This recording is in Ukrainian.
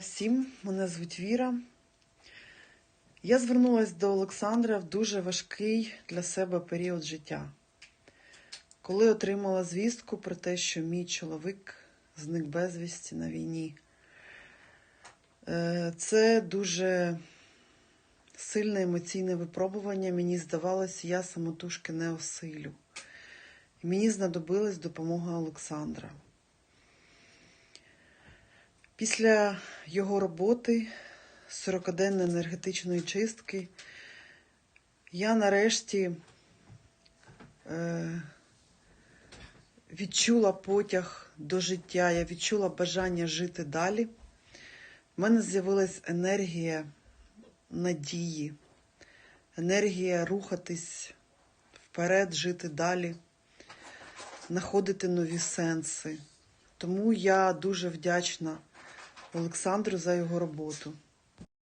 Всім, мене звуть Віра. Я звернулася до Олександра в дуже важкий для себе період життя, коли отримала звістку про те, що мій чоловік зник безвісті на війні. Е, Це дуже сильне емоційне випробування. Мені здавалося, я самотужки не осилю. Мені знадобилась допомога Олександра. Після його роботи 40-денної енергетичної чистки я нарешті е, відчула потяг до життя, я відчула бажання жити далі. В мене з'явилась енергія надії, енергія рухатись вперед, жити далі, знаходити нові сенси. Тому я дуже вдячна Олександру за його роботу.